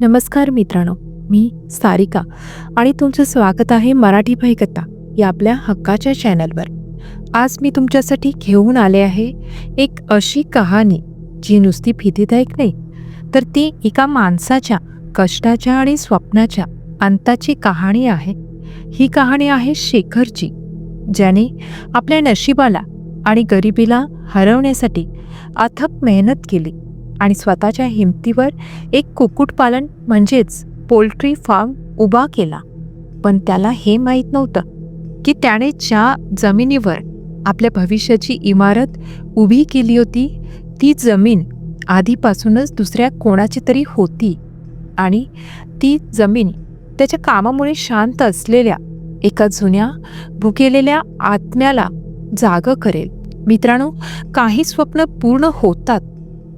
नमस्कार मित्रांनो मी सारिका आणि तुमचं स्वागत आहे मराठी भयकथा या आपल्या हक्काच्या चॅनलवर. आज मी तुमच्यासाठी घेऊन आले आहे एक अशी कहाणी जी नुसती भीतीदायक नाही तर ती एका माणसाच्या कष्टाच्या आणि स्वप्नाच्या अंताची कहाणी आहे. ही कहाणी आहे शेखरची ज्याने आपल्या नशिबाला आणि गरिबीला हरवण्यासाठी अथक मेहनत केली. आणि स्वतःच्या हिमतीवर एक कुक्कुटपालन म्हणजेच पोल्ट्री फार्म उभा केला. पण त्याला हे माहीत नव्हतं की त्याने ज्या जमिनीवर आपल्या भविष्याची इमारत उभी केली होती ती जमीन आधीपासूनच दुसऱ्या कोणाची तरी होती. आणि ती जमीन त्याच्या कामामुळे शांत असलेल्या एका जुन्या भुकेलेल्या आत्म्याला जाग करेल. मित्रांनो काही स्वप्न पूर्ण होतात.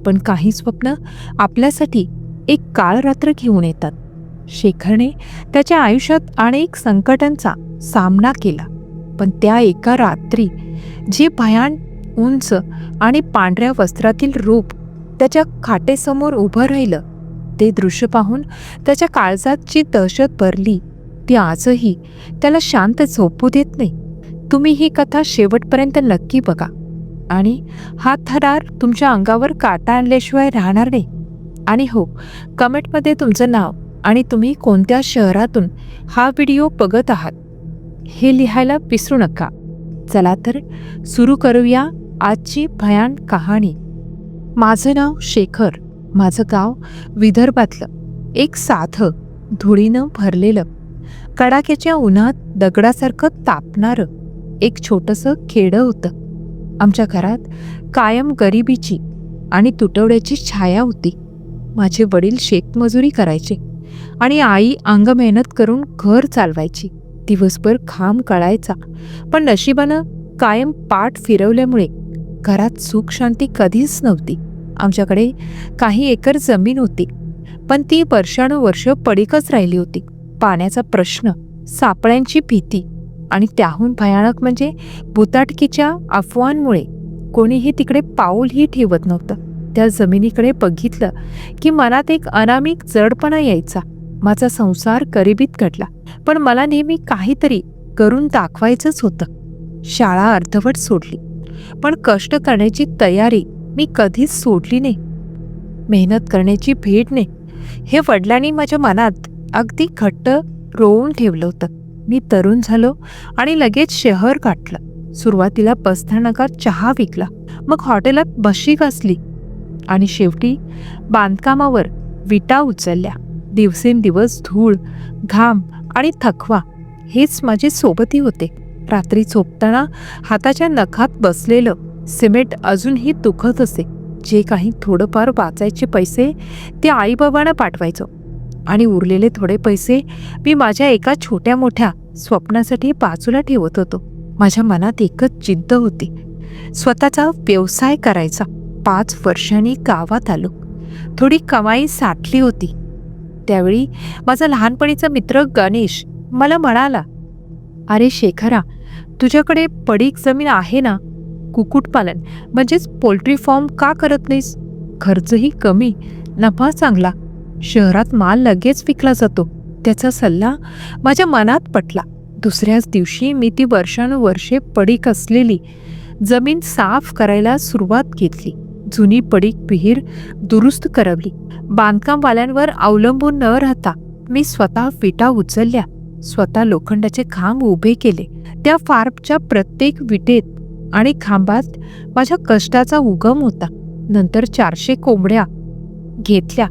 पण काही स्वप्न आपल्यासाठी एक काळ रात्र घेऊन येतात. शेखरने त्याच्या आयुष्यात अनेक संकटांचा सामना केला. पण त्या एका रात्री जे भयान उंच आणि पांढऱ्या वस्त्रातील रूप त्याच्या खाटेसमोर उभं राहिलं ते दृश्य पाहून त्याच्या काळजात जी दहशत भरली. ती आजही त्याला शांत झोपू देत नाही. तुम्ही ही कथा शेवटपर्यंत नक्की बघा. आणि हा थरार तुमच्या अंगावर काटा आणल्याशिवाय राहणार नाही. आणि हो कमेंटमध्ये तुमचं नाव आणि तुम्ही कोणत्या शहरातून हा व्हिडिओ बघत आहात हे लिहायला विसरू नका. चला तर सुरू करूया आजची भयान कहाणी. माझं नाव शेखर माझं गाव विदर्भातलं एक साधं धुळीनं भरलेलं कडाक्याच्या उन्हात दगडासारखं तापणारं एक छोटंसं खेडं होतं. आमच्या घरात कायम गरिबीची आणि तुटवड्याची छाया होती. माझे वडील शेतमजुरी करायचे आणि आई अंगमेहनत करून घर चालवायची. दिवसभर खांब कळायचा पण नशिबानं कायम पाठ फिरवल्यामुळे घरात सुख शांती कधीच नव्हती. आमच्याकडे काही एकर जमीन होती पण ती वर्षानुवर्ष पडीकच राहिली होती. पाण्याचा प्रश्न सापळ्यांची भीती आणि त्याहून भयानक म्हणजे भुताटकीच्या अफवांमुळे कोणीही तिकडे पाऊलही ठेवत नव्हतं. त्या जमिनीकडे बघितलं की मनात एक अनामिक जडपणा यायचा. माझा संसार गरिबीत घडला पण मला नेहमी काहीतरी करून दाखवायचंच होतं. शाळा अर्धवट सोडली पण कष्ट करण्याची तयारी मी कधीच सोडली नाही. मेहनत करण्याची भेट नाही. हे वडिलांनी माझ्या मनात अगदी घट्ट रोवून ठेवलं होतं. मी तरुण झालो आणि लगेच शहर गाठलं. सुरुवातीला बसस्थानकात चहा विकला. मग हॉटेलात बशी घासली. आणि शेवटी बांधकामावर विटा उचलल्या. दिवसेंदिवस धूळ घाम आणि थकवा हेच माझे सोबती होते. रात्री झोपताना हाताच्या नखात बसलेलं सिमेंट अजूनही दुखत असे. जे काही थोडंफार वाचायचे पैसे ते आईबाबांना पाठवायचो. आणि उरलेले थोडे पैसे मी माझ्या एका छोट्या मोठ्या स्वप्नासाठी बाजूला ठेवत होतो. माझ्या मनात एकच जिद्द होती. स्वतःचा व्यवसाय करायचा. पाच वर्षांनी गावात आलो. थोडी कमाई साठली होती. त्यावेळी माझा लहानपणीचा मित्र गणेश मला म्हणाला अरे शेखरा तुझ्याकडे पडीक जमीन आहे ना? कुक्कुटपालन म्हणजेच पोल्ट्री फॉर्म का करत नाहीस? खर्चही कमी नफा चांगला. शहरात माल लगेच विकला जातो. त्याचा सल्ला माझ्या मनात पटला. दुसऱ्याच दिवशी मी ती वर्षानुवर्षे पडीक असलेली जमीन साफ करायला सुरुवात घेतली. जुनी पडीक विहीर दुरुस्त करवली. बांधकामवाल्यांवर अवलंबून न राहता मी स्वतः विटा उचलल्या. स्वतः लोखंडाचे खांब उभे केले. त्या फार्मच्या प्रत्येक विटेत आणि खांबात माझ्या कष्टाचा उगम होता. नंतर चारशे कोंबड्या घेतल्या.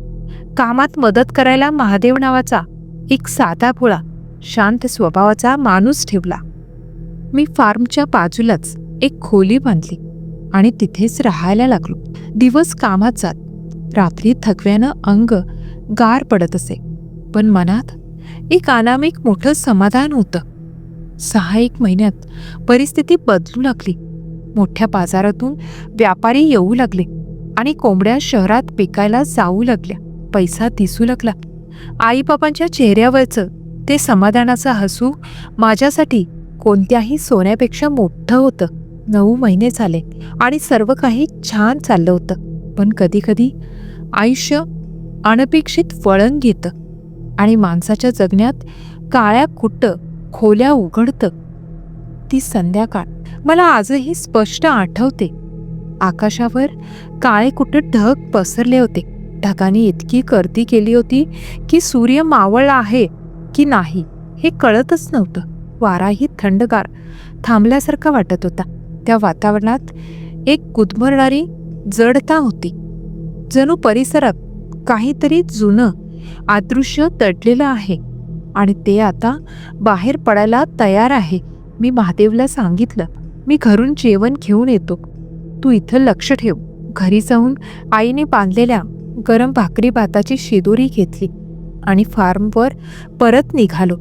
कामात मदत करायला महादेव नावाचा एक साधा भोळा शांत स्वभावाचा माणूस ठेवला. मी फार्मच्या बाजूलाच एक खोली बांधली आणि तिथेच राहायला लागलो. दिवस कामात जात रात्री थकव्यानं अंग गार पडत असे. पण मनात एक अनामिक मोठं समाधान होतं. सहा एक महिन्यात परिस्थिती बदलू लागली. मोठ्या बाजारातून व्यापारी येऊ लागले आणि कोंबड्या शहरात पिकायला जाऊ लागल्या. पैसा दिसू लागला. आईबाबांच्या चेहऱ्यावरचं ते समाधानाचं हसू माझ्यासाठी कोणत्याही सोन्यापेक्षा मोठं होतं. नऊ महिने झाले आणि सर्व काही छान चाललं होतं. पण कधीकधी आयुष्य अनपेक्षित वळण घेतं आणि माणसाच्या जगण्यात काळ्या कुट्ट खोल्या उघडतं. ती संध्याकाळ मला आजही स्पष्ट आठवते. आकाशावर काळे कुट्ट ढग पसरले होते. ढगाने इतकी गर्दी केली होती की सूर्य मावळला आहे की नाही हे कळतच नव्हतं. वाराही थंडगार थांबल्यासारखा वाटत होता. त्या वातावरणात एक गुदमरणारी जडता होती. जणू परिसरात काहीतरी जुनं आदृश्य दडलेलं आहे आणि ते आता बाहेर पडायला तयार आहे. मी महादेवला सांगितलं मी घरून जेवण घेऊन येतो. तू इथं लक्ष ठेव. घरी जाऊन आईने बांधलेल्या गरम भाकरी भाताची शिदोरी घेतली आणि फार्मवर परत निघालो.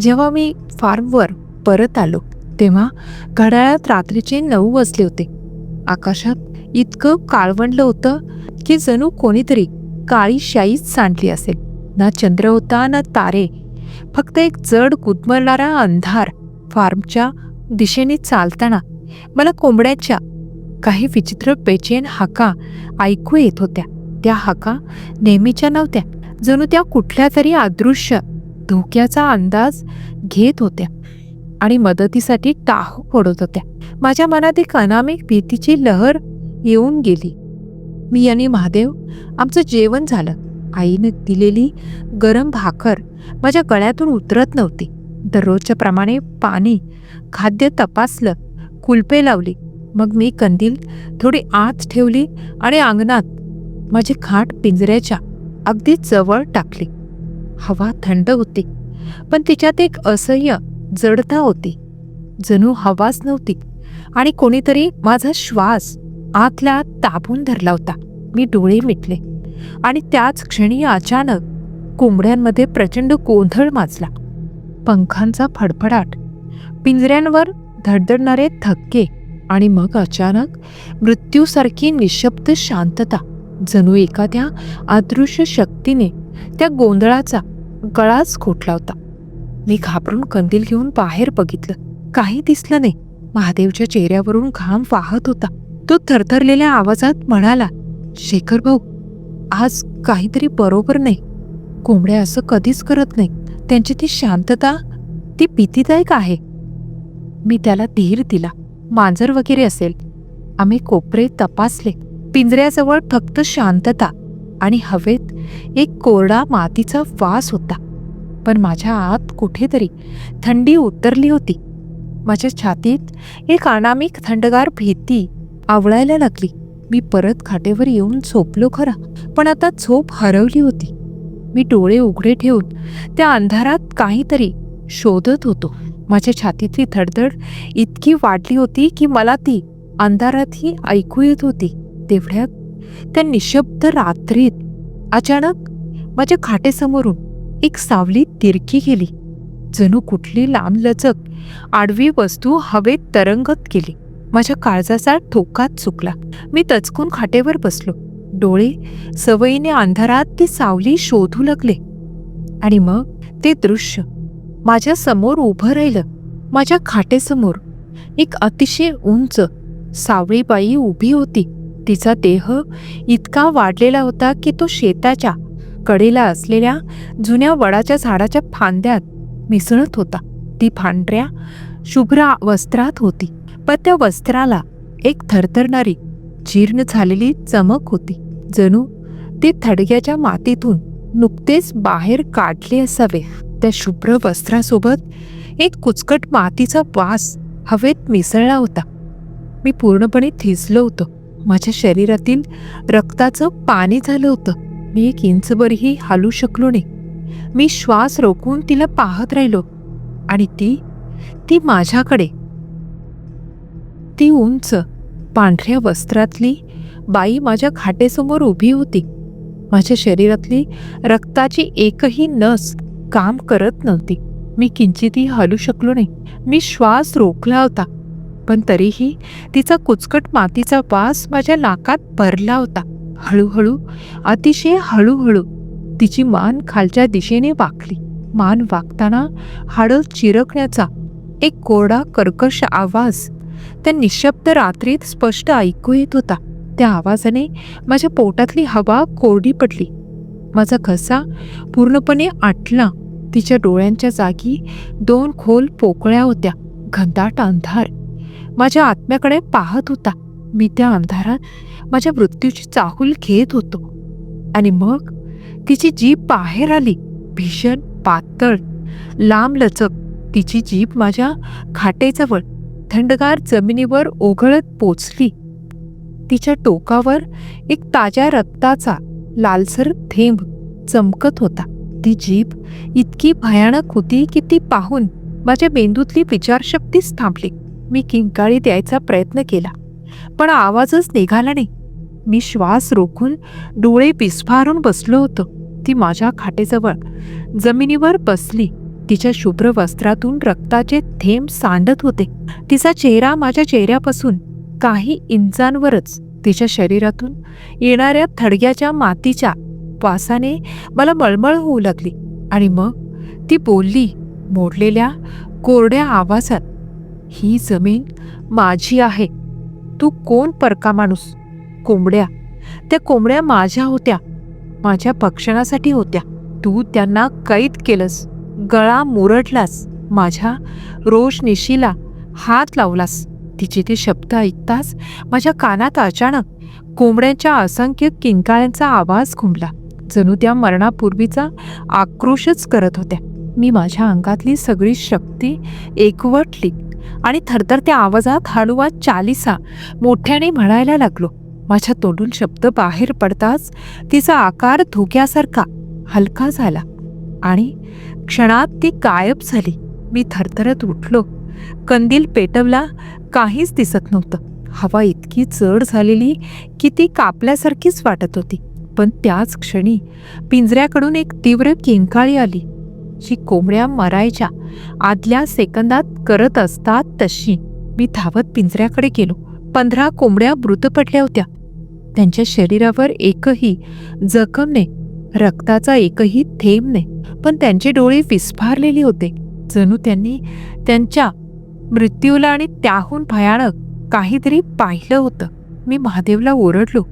जेव्हा मी फार्मवर परत आलो तेव्हा घड्याळात रात्रीचे नऊ वाजले होते. आकाशात इतकं काळवंडलं होतं की जणू कोणीतरी काळी शाईच सांडली असेल. ना चंद्र होता ना तारे. फक्त एक जड गुदमरणारा अंधार फार्मच्या दिशेने चालताना मला कोंबड्याच्या काही विचित्र पेचेन हाका ऐकू येत होत्या. त्या हाका नेहमीच्या नव्हत्या जणू त्या कुठल्या तरी अदृश्य धोक्याचा अंदाज घेत होत्या आणि मदतीसाठी टाह पडत होत्या. माझ्या मनात एक अनामिक भीतीची लहर येऊन गेली. मी आणि महादेव आमचं जेवण झालं. आईने दिलेली गरम भाकर माझ्या गळ्यातून उतरत नव्हती. दररोजच्या प्रमाणे पाणी खाद्य तपासलं कुलपे लावली मग मी कंदील थोडी आत ठेवली आणि अंगणात माझी खाट पिंजऱ्याच्या अगदी जवळ टाकली. हवा थंड होती पण तिच्यात एक असह्य जडता होती. जणू हवाच नव्हती आणि कोणीतरी माझा श्वास आतल्या ताबून धरला होता. मी डोळे मिटले आणि त्याच क्षणी अचानक कोंबड्यांमध्ये प्रचंड गोंधळ माजला. पंखांचा फडफडाट पिंजऱ्यांवर धडधडणारे थक्के आणि मग अचानक मृत्यूसारखी निशब्द शांतता जणू एखाद्या अदृश्य शक्तीने त्या गोंधळाचा गळाच खोटला होता. मी घाबरून कंदील घेऊन बाहेर बघितलं. काही दिसलं नाही. महादेवच्या चेहऱ्यावरून घाम वाहत होता. तो थरथरलेल्या आवाजात म्हणाला शेखर भाऊ आज काहीतरी बरोबर नाही. कोंबड्या असं कधीच करत नाही. त्यांची ती शांतता ती भीतीदायक आहे. मी त्याला धीर दिला. मांजर वगैरे असेल. आम्ही कोपरे तपासले. पिंजऱ्याजवळ फक्त शांतता आणि हवेत एक कोरडा मातीचा वास होता. पण माझ्या आत कुठेतरी थंडी उतरली होती. माझ्या छातीत एक अनामिक थंडगार भीती आवळायला लागली. मी परत खाटेवर येऊन झोपलो खरा पण आता झोप हरवली होती. मी डोळे उघडे ठेवून त्या अंधारात काहीतरी शोधत होतो. माझ्या छातीतली धडधड इतकी वाढली होती की मला ती अंधारातही ऐकू येत होती. तेवढ्यात त्या निशब्द रात्रीत अचानक माझ्या खाटेसमोरून एक सावली तिरकी गेली. जणू कुठली लांबलचक आडवी वस्तू हवेत तरंगत गेली. माझ्या काळजाचा ठोकात चुकला. मी तचकून खाटेवर बसलो. डोळे सवयीने अंधारात ती सावली शोधू लागले. आणि मग ते दृश्य माझ्यासमोर उभं राहिलं. माझ्या खाटेसमोर एक अतिशय उंच सावळीबाई उभी होती. तिचा देह इतका वाढलेला होता की तो शेताच्या कडेला असलेल्या जुन्या वडाच्या झाडाच्या फांद्यात मिसळत होता. ती पांढऱ्या शुभ्र वस्त्रात होती. पण त्या वस्त्राला एक थरथरणारी जीर्ण झालेली चमक होती. जणू ते थडग्याच्या मातीतून नुकतेच बाहेर काढले असावे. त्या शुभ्र वस्त्रासोबत एक कुचकट मातीचा वास हवेत मिसळला होता. मी पूर्णपणे थिजलो होतो. माझ्या शरीरातील रक्ताचं पाणी झालं होतं. मी एक इंचभरही हालू शकलो नाही. मी श्वास रोखून तिला पाहत राहिलो आणि ती ती माझ्याकडे. ती उंच पांढऱ्या वस्त्रातली बाई माझ्या खाटेसमोर उभी होती. माझ्या शरीरातली रक्ताची एकही नस काम करत नव्हती. मी किंचितही हलू शकलो नाही. मी श्वास रोखला होता. पण तरीही तिचा कुचकट मातीचा वास माझ्या नाकात भरला होता. हळूहळू अतिशय हळूहळू तिची मान खालच्या दिशेने वाकली. मान वाकताना हाडं चिरकण्याचा एक कोरडा कर्कश आवाज त्या निशब्द रात्रीत स्पष्ट ऐकू येत होता. त्या आवाजाने माझ्या पोटातली हवा कोरडी पडली. माझा घसा पूर्णपणे आटला. तिच्या डोळ्यांच्या जागी दोन खोल पोकळ्या होत्या घनदाट अंधार. माझ्या आत्म्याकडे पाहत होता. मी त्या अंधारात माझ्या मृत्यूची चाहूल घेत होतो. आणि मग तिची जीप बाहेर आली भीषण पातळ लांब लचक. तिची जीप माझ्या खाटेजवळ थंडगार जमिनीवर ओघळत पोचली. तिच्या टोकावर एक ताज्या रक्ताचा लालसर थेंब चमकत होता. ती जीभ इतकी भयानक होती की ती पाहून माझ्या मेंदूतली विचारशक्तीच थांबली. मी किंकाळी द्यायचा प्रयत्न केला पण आवाजच निघाला नाही. मी श्वास रोखून डोळे विस्फारून बसलो होतो. ती माझ्या खाटेजवळ जमिनीवर बसली. तिच्या शुभ्र वस्त्रातून रक्ताचे थेंब सांडत होते. तिचा चेहरा माझ्या चेहऱ्यापासून काही इंचांवरच तिच्या शरीरातून येणाऱ्या थडग्याच्या मातीच्या वासाने मला मळमळ होऊ लागली आणि मग ती बोलली मोडलेल्या कोरड्या आवाजात ही जमीन माझी आहे. तू कोण परका माणूस? कोंबड्या. त्या कोंबड्या माझ्या होत्या. माझ्या भक्षणासाठी होत्या. तू त्यांना कैद केलंस. गळा मुरडलास. माझ्या रोषनिशीला हात लावलास. तिचे ते शब्द ऐकताच माझ्या कानात अचानक कोंबड्यांच्या असंख्य किंकाळ्यांचा आवाज घुमला. जणू त्या मरणापूर्वीचा आक्रोशच करत होत्या. मी माझ्या अंगातली सगळी शक्ती एकवटली आणि थरथरत्या आवाजात हळूवा चालिसा मोठ्याने म्हणायला लागलो. माझ्या तोंडून शब्द बाहेर पडताच तिचा आकार धोक्यासारखा हलका झाला आणि क्षणात ती गायब झाली. मी थरथरत उठलो. कंदील पेटवला. काहीच दिसत नव्हतं. हवा इतकी जड झालेली की ती कापल्यासारखीच वाटत होती. पण त्याच क्षणी पिंजऱ्याकडून एक तीव्र किंकाळी आली. जी कोंबड्या मरायच्या आदल्या सेकंदात करत असतात तशी. मी धावत पिंजऱ्याकडे गेलो. पंधरा कोंबड्या मृत पडल्या होत्या. त्यांच्या शरीरावर एकही जखम नाही. रक्ताचा एकही थेंब नाही. पण त्यांचे डोळे विस्फारलेले होते. जणू त्यांनी त्यांच्या मृत्यूला आणि त्याहून भयानक काहीतरी पाहिलं होतं. मी महादेवला ओरडलो.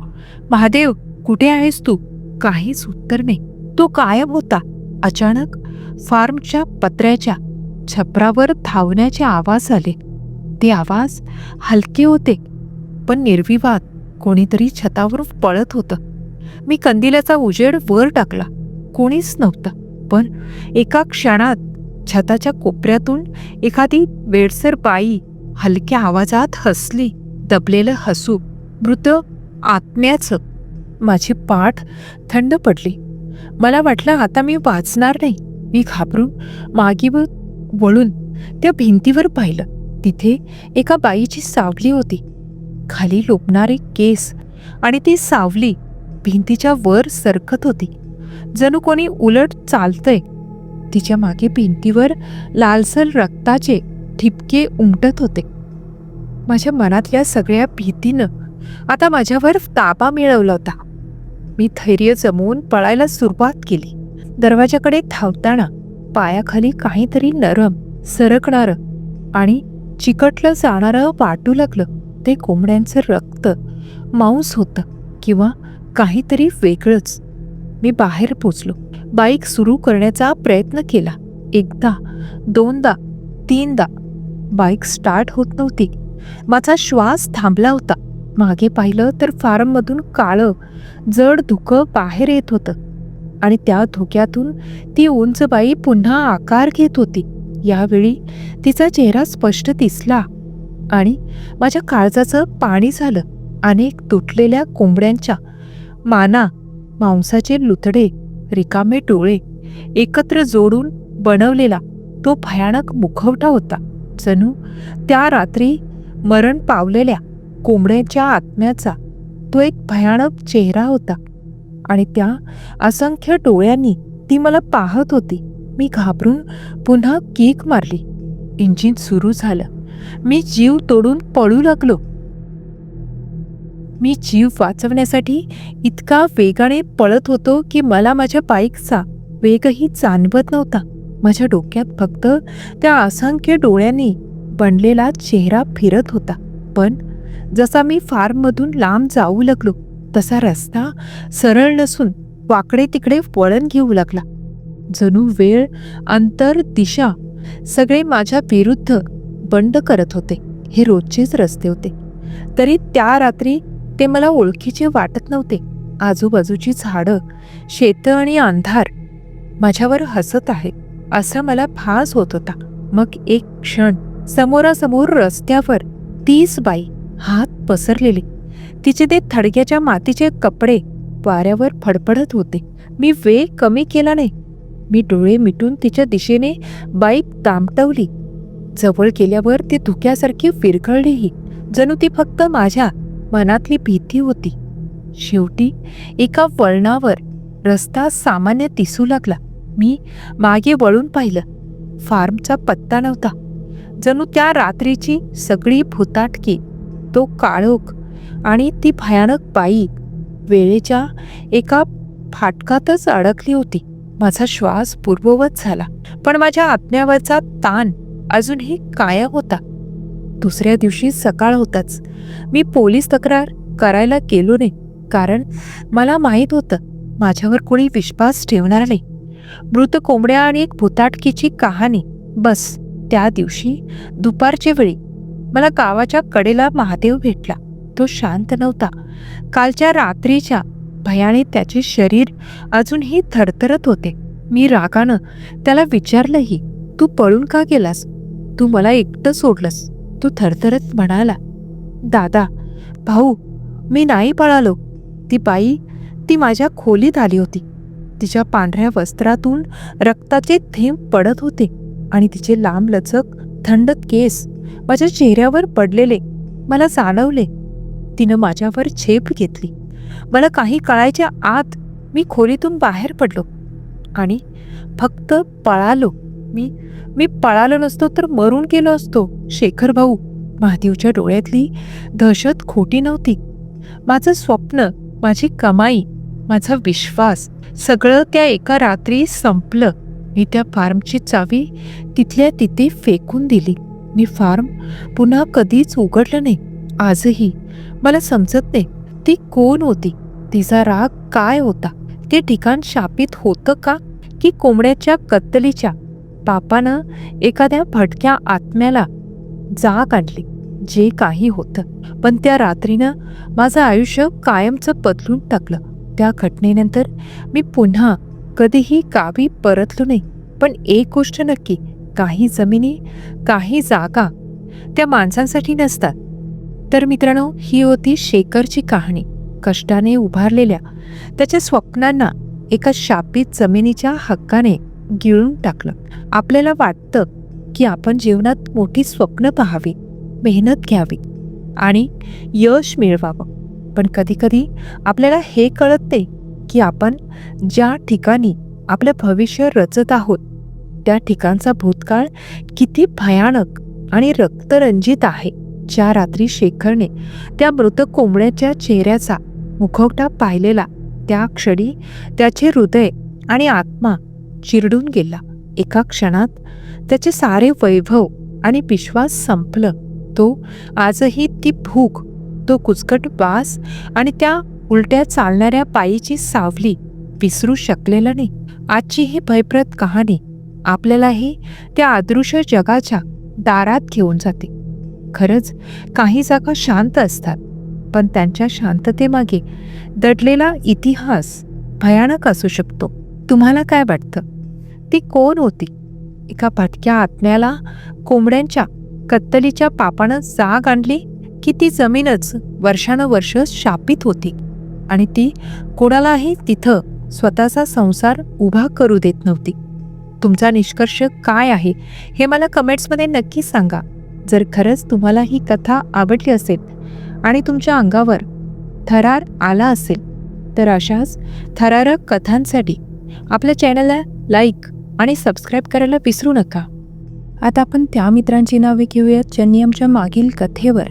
महादेव कुठे आहेस तू? काहीच उत्तर नाही. तो गायब होता. अचानक फार्मच्या पत्र्याच्या छपरावर धावण्याचे आवाज आले. ते आवाज हलके होते पण निर्विवाद. कोणीतरी छतावरून पळत होतं. मी कंदिलाचा उजेड वर टाकला. कोणीच नव्हतं पण एका क्षणात छताच्या कोपऱ्यातून एखादी वेडसर बाई हलक्या आवाजात हसली. दबलेलं हसू मृत आत्म्याचं माझी पाठ थंड पडली. मला वाटलं आता मी वाचणार नाही. मी घाबरून मागे वळून त्या भिंतीवर पाहिलं. तिथे एका बाईची सावली होती. खाली लोपणारे केस आणि ती सावली भिंतीच्या वर सरकत होती. जणू कोणी उलट चालतंय. तिच्यामागे भिंतीवर लालसर रक्ताचे ठिपके उमटत होते. माझ्या मनातल्या सगळ्या भीतीनं आता माझ्यावर ताबा मिळवला होता. मी धैर्य जमवून पळायला सुरुवात केली. दरवाजाकडे धावताना पायाखाली काहीतरी नरम सरकणारं आणि चिकटलं जाणारं वाटू लागलं. ते कोंबड्यांचं रक्त मांस होतं किंवा काहीतरी वेगळंच. मी बाहेर पोचलो. बाईक सुरू करण्याचा प्रयत्न केला. एकदा दोनदा तीनदा. बाईक स्टार्ट होत नव्हती. माझा श्वास थांबला होता. मागे पाहिलं तर फार्ममधून काळं जड धुकं बाहेर येत होतं. आणि त्या धुक्यातून ती उंच बाई पुन्हा आकार घेत होती. यावेळी तिचा चेहरा स्पष्ट दिसला आणि माझ्या काळजाचं पाणी झालं. अनेक तुटलेल्या कोंबड्यांच्या माना मांसाचे लुतडे रिकामे डोळे एकत्र जोडून बनवलेला तो भयानक मुखवटा होता. जणू त्या रात्री मरण पावलेल्या कोंबड्याच्या आत्म्याचा तो एक भयानक चेहरा होता. आणि त्या असंख्य डोळ्यांनी ती मला पाहत होती. मी घाबरून पुन्हा कीक मारली. इंजिन सुरू झालं. मी जीव तोडून पळू लागलो. मी जीव वाचवण्यासाठी इतका वेगाने पळत होतो की मला माझ्या बाईकचा वेगही जाणवत नव्हता. माझ्या डोक्यात फक्त त्या असंख्य डोळ्यांनी बनलेला चेहरा फिरत होता. पण जसा मी फार्ममधून लांब जाऊ लागलो तसा रस्ता सरळ नसून वाकडे तिकडे वळण घेऊ लागला. जणू वेळ अंतर दिशा सगळे माझ्या विरुद्ध बंड करत होते. हे रोजचेच रस्ते होते. तरी त्या रात्री ते मला ओळखीचे वाटत नव्हते. आजूबाजूची झाडं शेतं आणि अंधार माझ्यावर हसत आहे असा मला भास होत होता. मग एक क्षण समोरासमोर रस्त्यावर तीस बाई हात पसरलेले. तिचे ते थडग्याच्या मातीचे कपडे वाऱ्यावर फडफडत होते. मी वेग कमी केला नाही. मी डोळे मिटून तिच्या दिशेने बाईक तामटवली जवळ केल्यावर ती धुक्यासारखी विरघळलीही. जणू ती फक्त माझ्या मनातली भीती होती. शेवटी एका वळणावर रस्ता सामान्य दिसू लागला. मी मागे वळून पाहिलं. फार्मचा पत्ता नव्हता. जणू त्या रात्रीची सगळी भुताटकी तो काळोख आणि ती भयानक बाई वेळेच्या एका फाटकातच अडकली होती. माझा श्वास पूर्ववत झाला पण माझ्या आत्म्यावरचा ताण अजूनही कायम होता. दुसऱ्या दिवशी सकाळ होताच. मी पोलीस तक्रार करायला गेलो नाही कारण मला माहीत होतं माझ्यावर कोणी विश्वास ठेवणार नाही. मृत कोंबड्या आणि एक भुताटकीची कहाणी. बस त्या दिवशी दुपारच्या वेळी मला गावाच्या कडेला महादेव भेटला. तो शांत नव्हता. कालच्या रात्रीच्या भयाने त्याचे शरीर अजूनही थरथरत होते. मी रागानं त्याला विचारलंही तू पळून का गेलास? तू मला एकटं सोडलंस. तू थरथरत म्हणाला दादा भाऊ मी नाही पळालो. ती बाई ती माझ्या खोलीत आली होती. तिच्या पांढऱ्या वस्त्रातून रक्ताचे थेंब पडत होते आणि तिचे लांब लचक थंड केस माझ्या चेहऱ्यावर पडलेले मला जाणवले. तिनं माझ्यावर झेप घेतली. मला काही काळाच्या आत मी खोलीतून बाहेर पडलो आणि फक्त पळालो. मी मी पळालो नसतो तर मरून गेलो असतो शेखर भाऊ. महादेवच्या डोळ्यातली दहशत खोटी नव्हती. माझं स्वप्न माझी कमाई माझा विश्वास सगळं त्या एका रात्री संपलं. मी त्या फार्मची चावी तिथल्या तिथे फेकून दिली. मी फार्म पुन्हा कधीच उघडलं नाही. आजही मला समजत नाही ती कोण होती? तिचा राग काय होता? ते ठिकाण शापित होतं का? की कोंबड्याच्या कत्तलीच्या पापानं एखाद्या भटक्या आत्म्याला जाग आणली जे काही होतं. पण त्या रात्रीनं माझं आयुष्य कायमचं बदलून टाकलं. त्या घटनेनंतर मी पुन्हा कधीही गावी परतलो नाही. पण एक गोष्ट नक्की काही जमिनी काही जागा त्या माणसांसाठी नसतात. तर मित्रांनो ही होती शेखरची कहाणी. कष्टाने उभारलेल्या त्याच्या स्वप्नांना एका शापित जमिनीच्या हक्काने गिळून टाकलं. आपल्याला वाटतं की आपण जीवनात मोठी स्वप्न पाहावी मेहनत घ्यावी आणि यश मिळवावं. पण कधीकधी आपल्याला हे कळत नाही की आपण ज्या ठिकाणी आपलं भविष्य रचत आहोत त्या ठिकाणचा भूतकाळ किती भयानक आणि रक्तरंजित आहे. ज्या रात्री शेखरने त्या मृत कोंबड्याच्या चेहऱ्याचा मुखवटा पाहिलेला त्या क्षणी त्याचे हृदय आणि आत्मा चिरडून गेला. एका क्षणात त्याचे सारे वैभव आणि विश्वास संपलं. तो आजही ती भूक तो कुचकट वास आणि त्या उलट्या चालणाऱ्या पायीची सावली विसरू शकलेला नाही. आजची ही भयप्रद कहाणी आपल्यालाही त्या अदृश्य जगाच्या दारात घेऊन जाते. खरंच काही जागा शांत असतात पण त्यांच्या शांततेमागे दडलेला इतिहास भयानक असू शकतो. तुम्हाला काय वाटतं? ती कोण होती? एका भटक्या आत्म्याला कोंबड्यांच्या कत्तलीच्या पापानं जाग आणली की ती जमीनच वर्षानुवर्ष शापित होती आणि ती कोणालाही तिथं स्वतःचा संसार उभा करू देत नव्हती. तुमचा निष्कर्ष काय आहे हे मला कमेंट्समध्ये नक्की सांगा. जर खरंच तुम्हाला ही कथा आवडली असेल आणि तुमच्या अंगावर थरार आला असेल तर अशाच थरारक कथांसाठी आपल्या चॅनलला लाईक आणि सबस्क्राईब करायला विसरू नका. आता आपण त्या मित्रांची नावे घेऊयात ज्यांनी आमच्या मागील कथेवर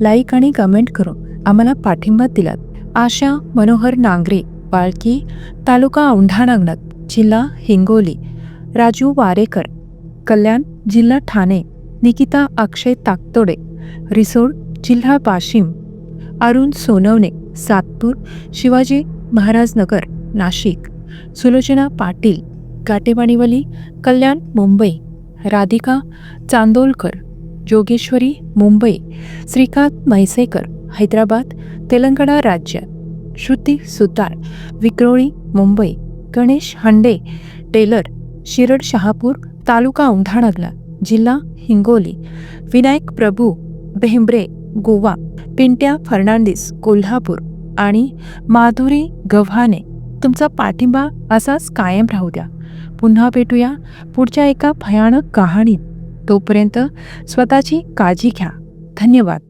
लाईक आणि कमेंट करून आम्हाला पाठिंबा दिलात. आशा मनोहर नांगरे बाळकी तालुका औंढा नागनाथ जिल्हा हिंगोली. राजू वारेकर कल्याण जिल्हा ठाणे निकिता अक्षय ताकतोडे रिसोड जिल्हा वाशिम अरुण सोनवणे सातपूर शिवाजी महाराजनगर नाशिक सुलोचना पाटील काटेवाणीवली कल्याण मुंबई राधिका चांदोलकर जोगेश्वरी मुंबई श्रीकांत म्हैसेकर हैदराबाद तेलंगणा राज्य श्रुती सुतार विक्रोळी मुंबई गणेश हंडे टेलर शिरड शहापूर तालुका औंढानागला जिल्हा हिंगोली. विनायक प्रभू बेहंब्रे गोवा पिंट्या फर्नांडिस कोल्हापूर आणि माधुरी गव्हाणे तुमचा पाठिंबा असाच कायम राहू द्या. पुन्हा भेटूया पुढच्या एका भयानक कहाणीत. तोपर्यंत स्वतःची काळजी घ्या. धन्यवाद.